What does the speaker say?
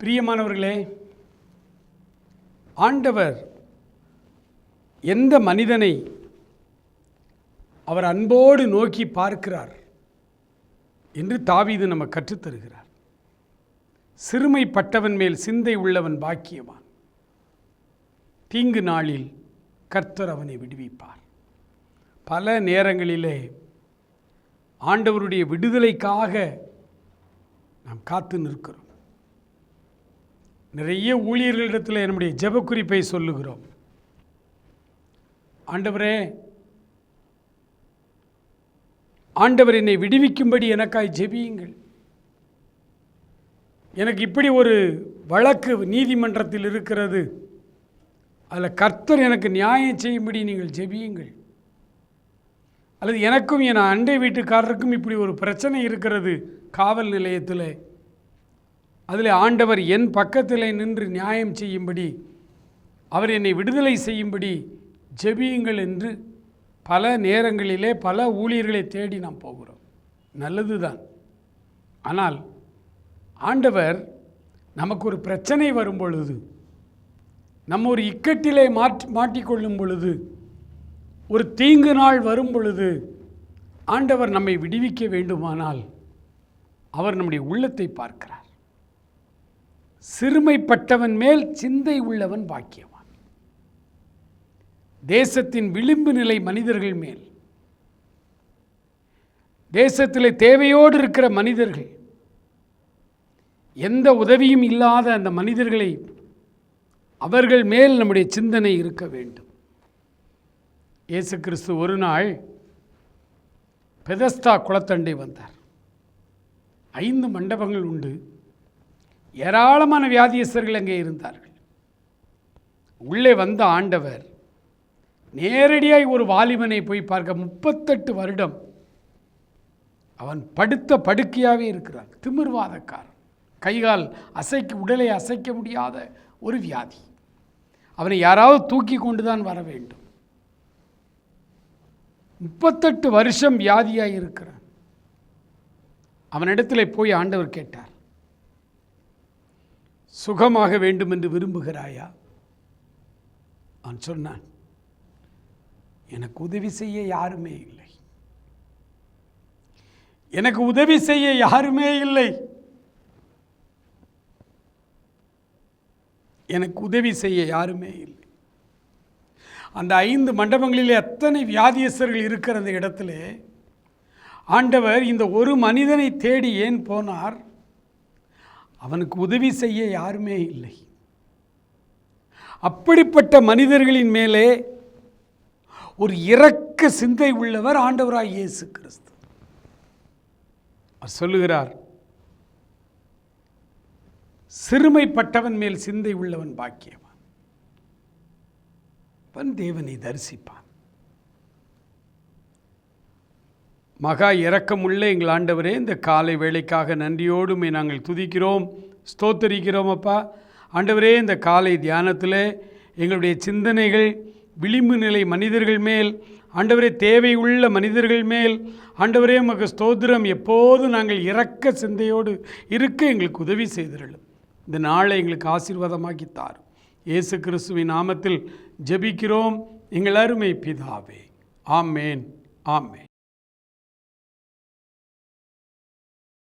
பிரியமானவர்களே ஆண்டவர் எந்த மனிதனை அவர் அன்போடு நோக்கி பார்க்கிறார்? என்று தாவீது நம்ம கற்றுத்தருகிறார். சிறுமைப்பட்டவன் மேல் சிந்தை உள்ளவன் பாக்கியவான். தீங்கு நாளில் கர்த்தர் அவனை விடுவிப்பார். பல நேரங்களிலே ஆண்டவருடைய விடுதலைக்காக நாம் காத்து நிற்கிறோம். நிறைய ஊழியர்களிடத்தில் நம்முடைய ஜெப குறிப்பை சொல்லுகிறோம். ஆண்டவரே ஆண்டவர் என்னை விடுவிக்கும்படி எனக்காய் ஜெபியுங்கள். எனக்கு இப்படி ஒரு வழக்கு நீதிமன்றத்தில் இருக்கிறது. அதில் கர்த்தர் எனக்கு நியாயம் செய்யும்படி நீங்கள் ஜெபியுங்கள். அல்லது எனக்கும் என் அண்டை வீட்டுக்காரருக்கும் இப்படி ஒரு பிரச்சனை இருக்கிறது காவல் நிலையத்தில். அதில் ஆண்டவர் என் பக்கத்தில் நின்று நியாயம் செய்யும்படி அவர் என்னை விடுதலை செய்யும்படி ஜெபியுங்கள் என்று பல நேரங்களிலே பல ஊழியர்களை தேடி நாம் போகிறோம். நல்லது தான் ஆனால் ஆண்டவர் நமக்கு ஒரு பிரச்சனை வரும் பொழுது நம்ம ஒரு இக்கட்டிலே மாற்றி மாட்டிக்கொள்ளும் பொழுது ஒரு தீங்கு நாள் வரும் பொழுது ஆண்டவர் நம்மை விடுவிக்க வேண்டுமானால் அவர் நம்முடைய உள்ளத்தை பார்க்கிறார். சிறுமைப்பட்டவன் மேல் சிந்தை உள்ளவன் பாக்கியம் தேசத்தின் விளிம்பு நிலை மனிதர்கள் மேல். தேசத்தில் தேவையோடு இருக்கிற மனிதர்கள். எந்த உதவியும் இல்லாத அந்த மனிதர்களை அவர்கள் மேல் நம்முடைய சிந்தனை இருக்க வேண்டும். இயேசு கிறிஸ்து ஒரு நாள் பெதஸ்தா குளத்தண்டை வந்தார். ஐந்து மண்டபங்கள் உண்டு. ஏராளமான வியாதியஸ்தர்கள் அங்கே இருந்தார்கள். உள்ளே வந்த ஆண்டவர் நேரடியாய் ஒரு வாலிபனை போய் பார்க்க முப்பத்தெட்டு வருடம் அவன் படுத்த படுக்கையாகவே இருக்கிறான். திமிர்வாதக்காரன். கைகால் அசைக்க உடலை அசைக்க முடியாத ஒரு வியாதி. அவனை யாராவது தூக்கி கொண்டு தான் வர வேண்டும். முப்பத்தெட்டு வருஷம் வியாதியாக இருக்கிறான். அவனிடத்தில் போய் ஆண்டவர் கேட்டார் சுகமாக வேண்டும் என்று விரும்புகிறாயா? அவன் சொன்னான் எனக்கு உதவி செய்ய யாருமே இல்லை. எனக்கு உதவி செய்ய யாருமே இல்லை. எனக்கு உதவி செய்ய யாருமே இல்லை. அந்த ஐந்து மண்டபங்களில் எத்தனை வியாதியஸ்தர்கள் இருக்கிற அந்த இடத்துல ஆண்டவர் இந்த ஒரு மனிதனை தேடி ஏன் போனார்? அவனுக்கு உதவி செய்ய யாருமே இல்லை. அப்படிப்பட்ட மனிதர்களின் மேலே ஒரு இரக்க சிந்தை உள்ளவர் ஆண்டவராய் இயேசு கிறிஸ்து. அவர் சொல்லுகிறார் சிறுமைப்பட்டவன் மேல் சிந்தை உள்ளவன் பாக்கியவான். அவன் தேவனை தரிசிப்பான். மகா இரக்கமுள்ள எங்கள் ஆண்டவரே இந்த காலை வேலைக்காக நன்றியோடுமே நாங்கள் துதிக்கிறோம் ஸ்தோத்தரிக்கிறோம் அப்பா. ஆண்டவரே இந்த காலை தியானத்தில் எங்களுடைய சிந்தனைகள் விளிம்பு நிலை மனிதர்கள் மேல் ஆண்டவரே தேவை உள்ள மனிதர்கள் மேல் ஆண்டவரே உமக்கு ஸ்தோத்திரம். எப்போது நாங்கள் இறக்க சிந்தையோடு இருக்க எங்களுக்கு உதவி செய்திருளும். இந்த நாளை எங்களுக்கு ஆசீர்வாதமாக்கி தார் இயேசு கிறிஸ்துவின் நாமத்தில் ஜெபிக்கிறோம். எங்கள் அருமை பிதாவே. ஆமேன். ஆமேன்.